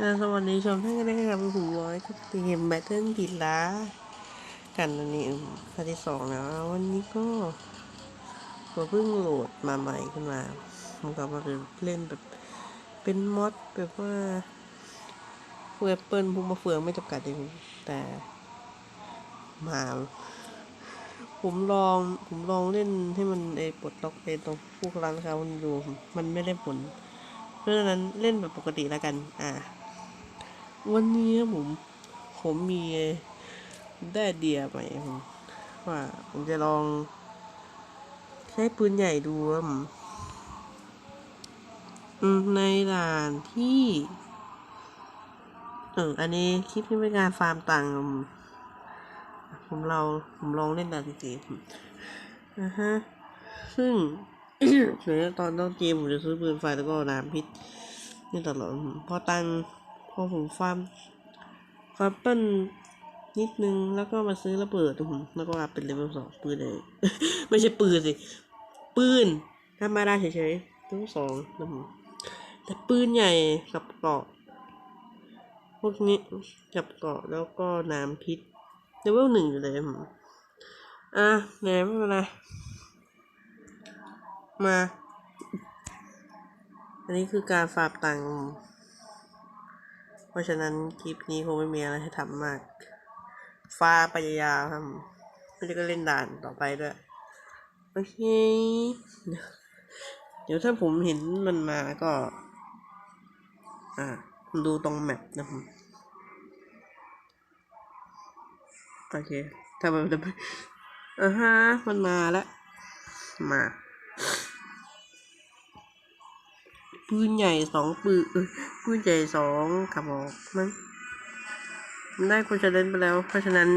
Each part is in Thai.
อ่าสวัสดีชมท่านกันด้ครับผมร้อยกับเกมแบทเทิลผิดล้ากันอันนี้ภาคที่สองแล้ววันนี้ก็ผมเพิ่งโหลดมาใหม่ขึ้นมาผมก็มาเล่นแบบเป็นมอดแบบว่าเวเปิลพวกมาเฟืองไม่จำกัดเองแต่มาผมลองผมลองเล่นให้มันไอปลดล็อกไอตรงพวกร้านค้ามันดูมันไม่ได้ผล เพราะฉะนั้นเล่นแบบปกติแล้วกัน อ่า วันนี้ผม ผมมีได้เดียใหม่ผมว่าผมจะลอง ใช้ปืนใหญ่ดูผมในด่านที่ เอออันนี้คลิปนี้เป็นการฟาร์มตังค์ผมผมเราผมลองเล่นด่านจริงๆนะฮะ ซึ่งเดี๋ยวตอนต้องเกมผมจะซื้อปืนไฟแล้วก็น้ำพิษนี่ตลอดพอตังค์ พอผมฟาร์มฟาร์มเปิ้ลนิดนึงแล้วก็มาซื้อระเบิดผมแล้วก็อัพเป็นเลเวลสองปืนเลย ไม่ใช่ปืนสิ ปืนธรรมดาเฉยๆเลเวลสองนะผมแต่ปืนใหญ่กับเกาะพวกนี้กับเกาะแล้วก็น้ำพิษเลเวลหนึ่งอยู่เลยผมอะไหนไม่เป็นไรมา อันนี้คือการฝากตังค์ เพราะฉะนั้นคลิปนี้คงไม่มีอะไรให้ทำมาก ฟ้าปยาวๆครับแล้วก็เล่นด่านต่อไปด้วย โอเค เดี๋ยวถ้าผมเห็นมันมาก็ อ่าดูตรงแมปนะผมโอเคถ้ามันจะอ่าฮะมันมาแล้ว มา ปืนใหญ่สองปืนปืนใหญ่สองกระบอกมั้งมันได้คนจะเล่นไปแล้ว เพราะฉะนั้น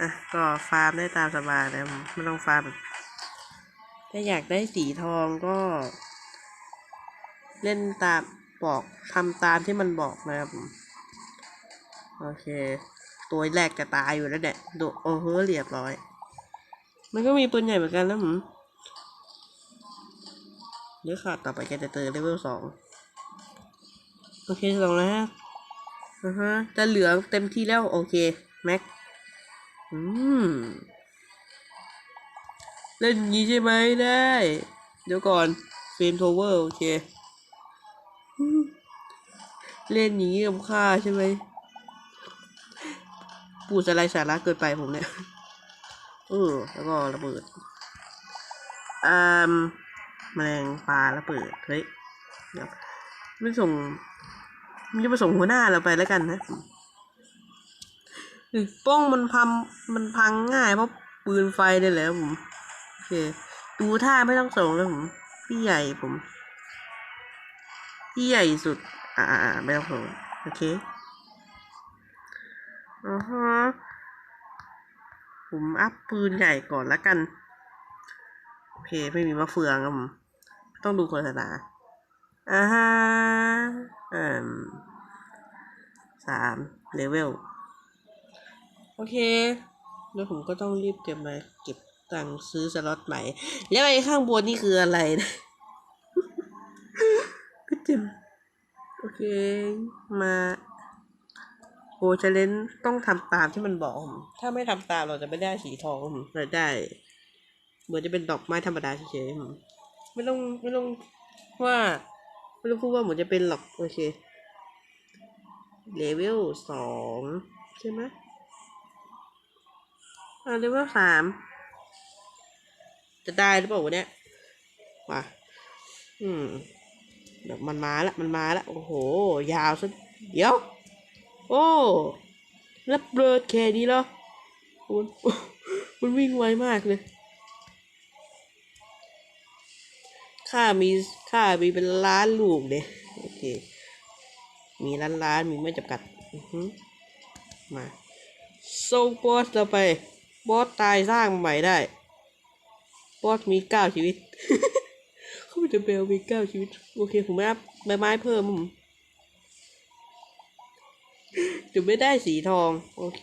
อะก็ฟาร์มได้ตามสบายนะไม่ต้องฟาร์มถ้าอยากได้สีทองก็ เล่นตามบอกทำตามที่มันบอกนะครับโอเค ตัวแรกจะตายอยู่แล้วเนี่ยโอ้โหเรียบร้อย มันก็มีปืนใหญ่เหมือนกันนะผม เดี๋ยวขาดต่อไปแกจะเจอเลเวลสองโอเคสองแล้วฮะอ่าฮะจะเหลือเต็มที่แล้ว โอเค แม็ก อืม เล่นงี้ใช่ไหมได้ เดี๋ยวก่อนเฟรมโทเวอร์ โอเค เล่นอย่างนี้กับค่าใช่ไหมปูดอะไรสาระเกินไปผมเนี่ย เออ แล้วก็ระเบิดอ่า แมลงปลาระเบิดเฮ้ยเดี๋ยวไม่ส่งมันจะมาส่งหัวหน้าเราไปแล้วกันนะเฮ้ป้องมันพังมันพังง่ายเพราะปืนไฟได้แหล้วผมโอเคดูท่าไม่ต้องส่งแล้วผมพี่ใหญ่ผมพี่ใหญ่สุด อ่าไม่ต้องส่งโอเคอ่าฮะผมอัพปืนใหญ่ก่อนแล้วกัน โอเค ไม่มีมะเฟืองครับผม ต้องดูโฆษณาอ่าฮะอ่มสามเลเวล โอเค แล้วผมก็ต้องรีบเก็บมาเก็บตังค์ซื้อสล็อตใหม่ แล้วไอ้ข้างบนนี่คืออะไรนะก็จ็บโอเค มาโอเชเลนต้องทำตามที่มันบอกผม ถ้าไม่ทำตามเราจะไม่ได้สีทองผมเราได้ เหมือนจะเป็นดอกไม้ธรรมดาเฉยๆผม ไม่ต้องไม่ต้องว่าไม่ต้องพูดว่าเหมือนจะเป็นหรอก โอเคเลเวลสองใช่ไหมอ่าเลเวลสามจะได้หรือเปล่าวะเนี่ยว่ะอืมเดี๋ยวมันมาละมันมาละโอ้โห ยาวซะเดี๋ยว โอ้แล้วเบิร์ดแค่นี้เหรอมันมันวิ่งไวมากเลย ค่ามีค่ามีเป็นล้านลูกเด้โอเค มีล้านล้านมีไม่จำกัดมาส่งบอสเราไป บอสตายสร้างใหม่ได้ บอสมีเก้าชีวิตเขาจะเบลมีเก้าชีวิต โอเคผมไม่อัพใบไม้เพิ่มผมจะไม่ได้สีทอง โอเค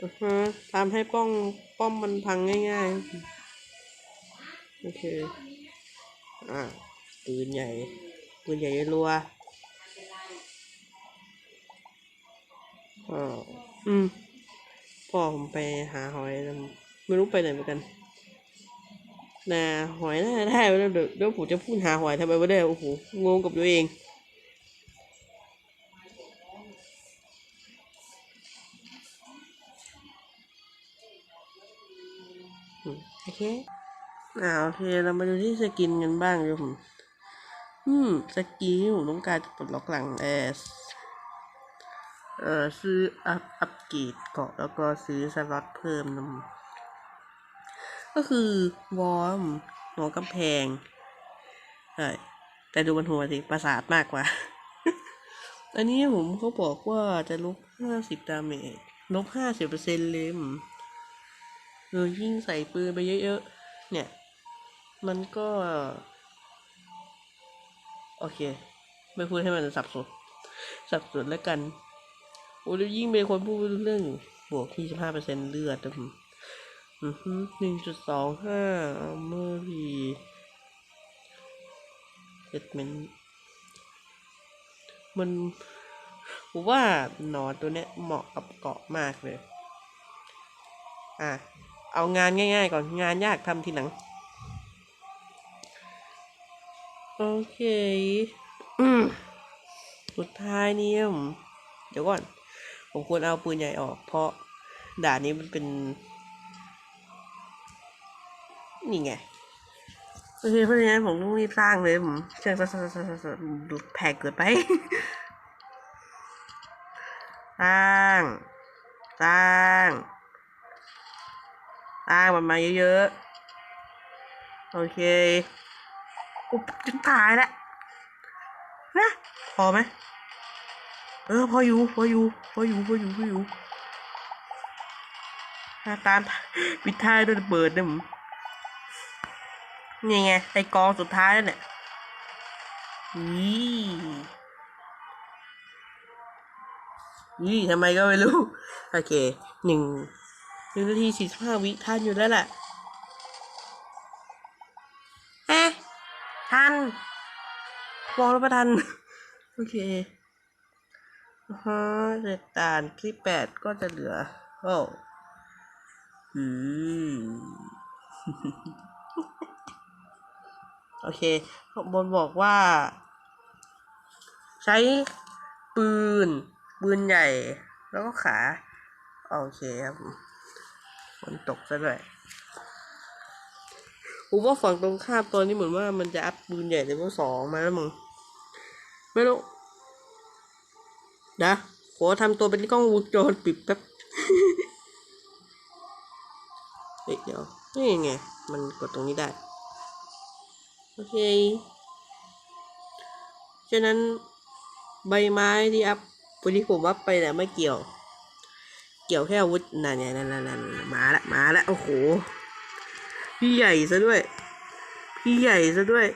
อือฮะทำให้ป้องป้อมมันพังง่าย ๆ โอเค อ่าปืนใหญ่ ปืนใหญ่รัวอ๋ออืม พ่อผมไปหาหอยแล้วไม่รู้ไปไหนเหมือนกันนาหอยน่าจะได้แล้วเดี๋ยวเดี๋ยวผมจะพูดหาหอยทำไมไม่ได้ โอ้โห งงกับตัวเองอืมโอเค อ่าโอเค เรามาดูที่สกินกันบ้างครับผมอืมสกินที่ผมต้องการจะปลดล็อกหลังแอสเอ่อซื้ออัพอัพเกรดเกาะแล้วก็ซื้อสล็อตเพิ่มนะผมก็คือวอร์มหัวกำแพงใช่แต่ดูบนหัวสิประสาทมากกว่า อันนี้ผมเขาบอกว่าจะลบห้าสิบดาเมจลบห้าสิบเปอร์เซ็นต์เลยมเออยิ่งใส่ปืนไปเยอะๆ เนี่ย มันก็ โอเค ไม่พูดให้มันสับสนสับสนแล้วกัน โอ้แล้วยิ่งเป็นคนพูดเรื่องบวกที่สิบห้าเปอร์เซ็นต์เลือดอืมอือฮึหนึ่งจุดสองห้าเมอรีเซตเมนมันผมว่าหนอนตัวเนี้ยเหมาะกับเกาะมากเลย อะ เอางานง่ายๆก่อน งานยากทำทีหลัง โอเคอืมสุดท้ายนี่ผมเดี๋ยวก่อน ผมควรเอาปืนใหญ่ออก เพราะด่านนี้มันเป็น นี่ไงโอเคเพราะฉะนั้นผมต้องรีบสร้างเลยผมเชิงแพงเกินไป สร้าง สร้าง สร้างมันมาเยอะๆ โอเค กูจะตายแล้วนะพอไหมเออพออยู่พออยู่พออยู่พออยู่พออยู่ตามปิดท้ายด้วยเบิดเนี่ยผมนี่ไงไอกองสุดท้ายแล้วเนี่ยนี่นี่ทำไมก็ไม่รู้ โอเคหนึ่งหนึ่งนาทีสี่สิบห้าวิทันอยู่แล้วแหละ มองแล้วประทัน โอเคฮะเสร็จด่านที่แปดก็จะเหลือ โอ้อืม โอเคบนบอกว่า ใช้ปืน ปืนใหญ่ แล้วก็ขา โอเคครับมฝนตกซะด้วย ผมว่าฝั่งตรงข้ามตอนนี้เหมือนว่ามันจะอัพปืนใหญ่เลเวลสองมาแล้วมึง ไม่รู้นะขอทำตัวเป็นกล้องวงจรปิดแป๊บเดี๋ยว นี่ไง มันกดตรงนี้ได้ โอเค ฉะนั้นใบไม้ที่อัพวันนี้ผมอัพไปแต่ไม่เกี่ยว เกี่ยวแค่อาวุธนั่นไงนั่นนั่นนั่นมาละ มาละ โอ้โห พี่ใหญ่ซะด้วย พี่ใหญ่ซะด้วย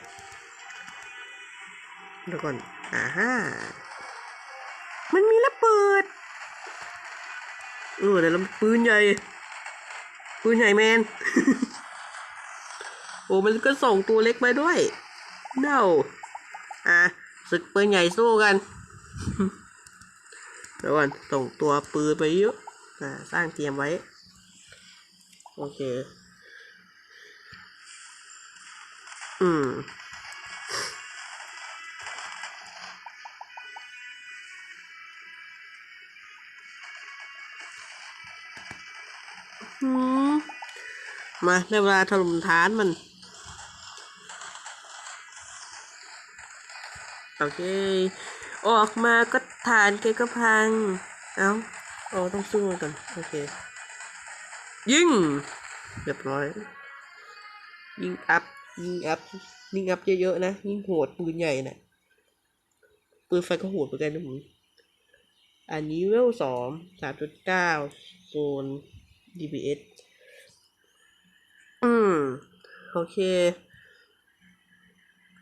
เดี๋ยวก่อนอ่าฮ่ามันมีระเบิดเออแต่ละปืนใหญ่ ปืนใหญ่แมน โอ้มันก็ส่งตัวเล็กมาด้วย no อะศึกปืนใหญ่สู้กันเดี๋ยวก่อนส่งตัวปืนไปเยอะอ่าสร้างเตรียมไว้ โอเค อืมอืม มาได้เวลาถล่มฐานมัน โอเค ออกมาก็ฐานแกก็พัง เอ้าโอ้ต้องสู้มันก่อนโอเค ยิง เรียบร้อย ยิงอัพ ยิงอัพยิงอัพเยอะๆนะยิงโหดปืนใหญ่นะ่ะปืนไฟก็โหดเหมือนกันนะผมอันนี้เวลสองสามจุดเก้าโซน DPS อืม โอเค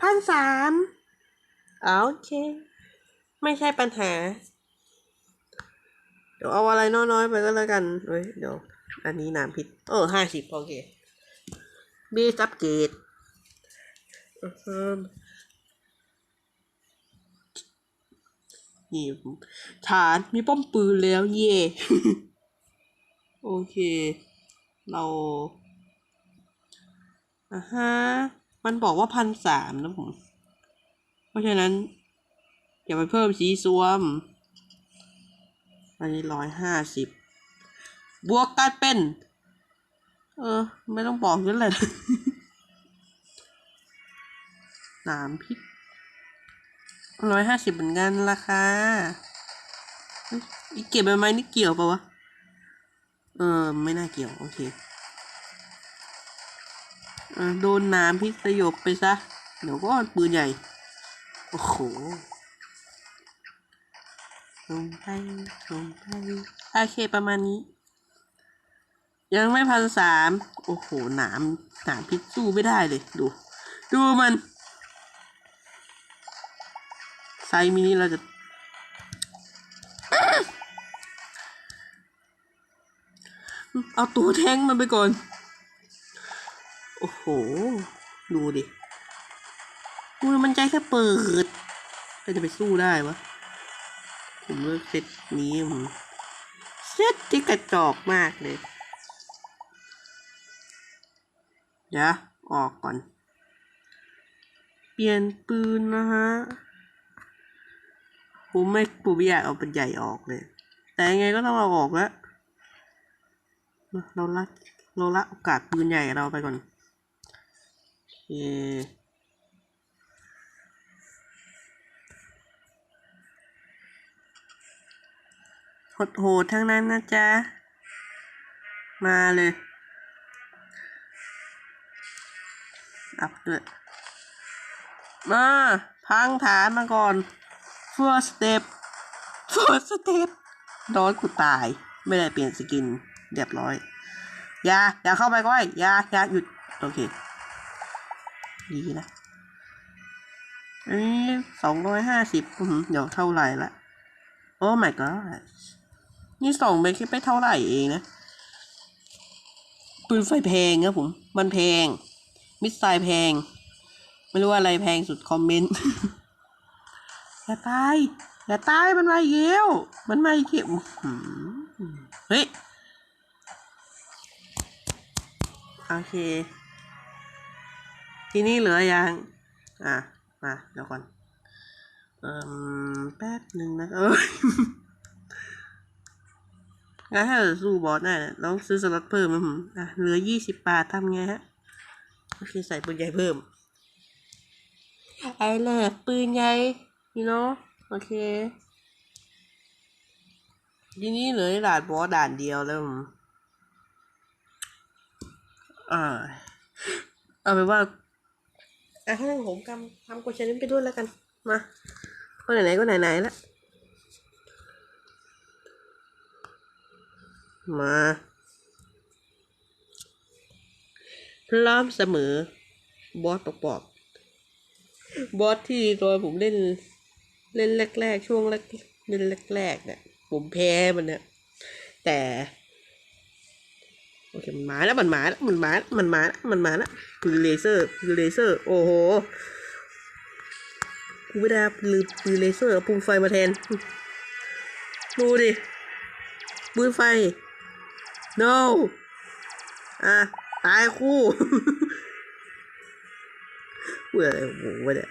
พันสามโอเค ไม่ใช่ปัญหา เดี๋ยวเอาอะไรน้อยๆ ไปก็แล้วกันเฮ้ย เดี๋ยว อันนี้น้ำผิดเออห้าสิบโอเค บีซับเกต นี่ผมฐานมีป้อมปืนแล้วเย่โอเค เราอ่าฮะมันบอกว่าพันสามนะผม เพราะฉะนั้น อย่าไปเพิ่มสีซวม อันนี้ร้อยห้าสิบบวกกันเป็น เออ ไม่ต้องบอกกันเลย สามพิษร้อยห้าสิบเหมือนกันราคาอีเก็บใบไม้นี่เกี่ยวปะวะ เออ ไม่น่าเกี่ยว โอเคโดนน้ำพิษสยบไปซะ เดี๋ยวก็ปืนใหญ่ โอ้โหลงไปลงไปโอเคประมาณนี้ ยังไม่พันสาม โอ้โห หนามหนามพิษสู้ไม่ได้เลย ดู ดูมัน ซส์มินิเราจะเอาตัวแทงมันไปก่อน โอ้โห ดูดิดูมันใจแค่เปิดก็จะไปสู้ได้วะ ผมเลือกเซตนี้ผมเซตที่กระจอกมากเลย เดี๋ยว ออกก่อน เปลี่ยนปืนนะฮะ ผมไม่ผมไม่อยากเอาเป็นใหญ่ออกเลย แต่ยังไงก็ต้องเอาออกแล้วเราละเราละโอกาสปืนใหญ่เราไปก่อนโอเคโหดทั้งนั้นนะจ๊ะ มาเลยอัพด้วยมา พังฐานมาก่อน first step first step โดนกูตาย ไม่ได้เปลี่ยนสกินเรียบร้อย อย่า อย่าเข้าไปก้อย อย่า อย่าหยุด โอเค ดีนะอันนี้สองร้อยห้าสิบเดี๋ยวเท่าไหร่ละ โอ้ my god นี่ส่งไปแค่ไปเท่าไหร่เองนะ ปืนไฟแพงครับผม มันแพง มิสไซล์แพง ไม่รู้ว่าอะไรแพงสุดคอมเมนต์ อย่าตายอย่าตายมันมาอีกแล้วมันมาอีกแล้วเฮ้ย โอเค ทีนี้เหลือยัง อะ มาเดี๋ยวก่อนเอ่มแป๊บหนึ่งนะ เอ้ยงั้นถ้าสู้บอสได้นี่ยต้องซื้อสล็อตเพิ่มอะ เหลือยี่สิบบาททำไงฮะ โอเค ใส่ปืนใหญ่เพิ่ม ไอ้แหลกปืนใหญ่ you know โอเคทีนี้เหลือด่านบอสด่านเดียวแล้วผมอ่าเอาไปนว่าอะให้ผมทำทำกดชนิดไปด้วยแล้วกัน มาก็ไหนๆก็ไหนๆแล้วมา พร้อมเสมอบอสปอกปอกบอสที่ตอนผมเล่น เล่นแรกๆ ช่วงแรกเล่นแรกๆเนี่ยผมแพ้มันเนี่ยแต่โอเคมันมาแล้วมันมาแล้วมันมาแล้วมันมาแล้วมันมาแล้วปืนเลเซอร์ปืนเลเซอร์โอ้โหกูไม่ได้เอาปืนปืนเลเซอร์ปืนไฟมาแทน ดูดิปืนไฟ no อะตายคู่เบื่ออะไรของผมวะเนี่ย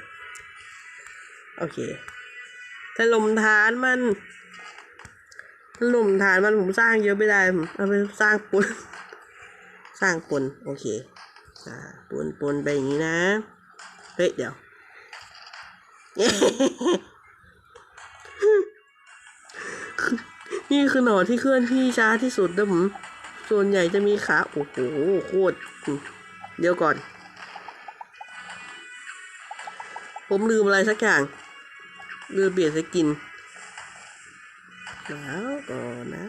โอเค ถล่มฐานมันถล่มฐานมันผมสร้างเยอะไม่ได้ผมเอาไปสร้างปนสร้างปนโอเคอ่าปนปนไปอย่างนี้นะเฮ้ยเดี๋ยวนี่คือหนอนที่เคลื่อนที่ช้าที่สุดนะผม ส่วนใหญ่จะมีขา โอ้โห โคตร เดี๋ยวก่อน ผมลืมอะไรสักอย่าง เลืมเปลี่ยนสกินแล้วก่อนนะ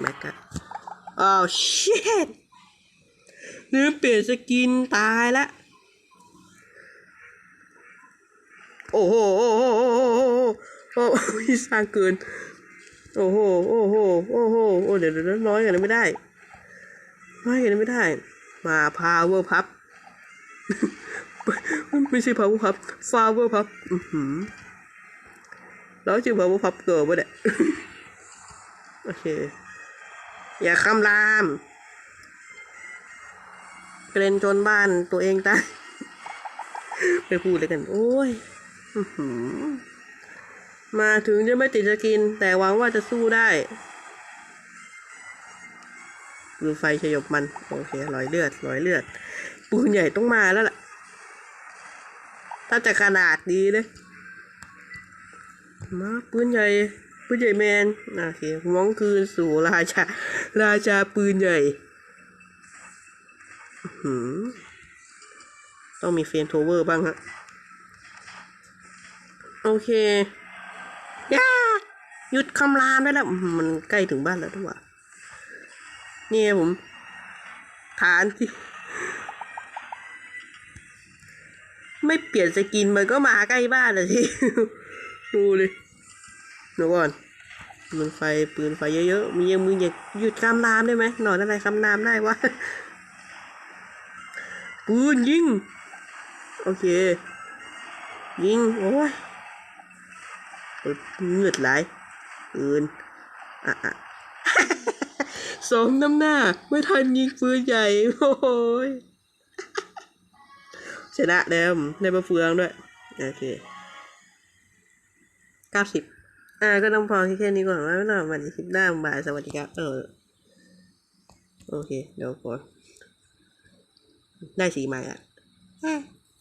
แม็กอะอ้าวชิตลืมเปลี่ยนสกินตายละโอ้โหโอ้โหโอ้โหโอ้โหสร้างเกิน โอ้โหโอ้โหโอ้โหโอ้เดี๋ยวเดี๋ยวน้อยกันไม่ได้น้อยกันไม่ได้ มาพาวเวอร์พับไม่ใช่พาวเวอร์พับฟาวเวอร์พับอือหือ แล้วชื่อพาวเวอร์พับเกิร์ลปะเนี่ยโอเค อย่าคำรามเกรนจนบ้านตัวเองตายไปพูดเลยกัน โอ้ยมาถึงจะไม่ติดจะกิน แต่หวังว่าจะสู้ได้ปืนไฟฉยบมัน โอเครอยเลือดรอยเลือด ปืนใหญ่ต้องมาแล้วล่ะ ถ้าจะขนาดดีเลย มาปืนใหญ่ปืนใหญ่แมนโอเคมองคืนสู่ราชา ราชาปืนใหญ่หต้องมีเฟรนโทเวอร์บ้างฮะ โอเคย่าหยุดคำรามได้แล้ว มันใกล้ถึงบ้านแล้วด้วยว่ะนี่ผม ฐานที่ ไม่เปลี่ยนสกินมันก็มาใกล้บ้านเลยทีดูเลย เดี๋ยวก่อนปืนไฟปืนไฟเยอะๆมียังมืออย่าหยุดคำรามได้ไหมหนอนอะไรคำรามได้วะปืนยิงโอเค ยิงโอ้ยเงือดไหลายปืนอะอะสมน้ำหน้า ไม่ทันยิงปืนใหญ่โอ้ยชนะเดิมได้มาเฟืองด้วย โอเคเก้าสิบ อ่าก็ต้องพอแค่นี้ก่อนว่าเราวันนี้คลิปหน้าบ่ายสวัสดีครับ เออ โอเค เดี๋ยวก่อนได้สีใหม่อะ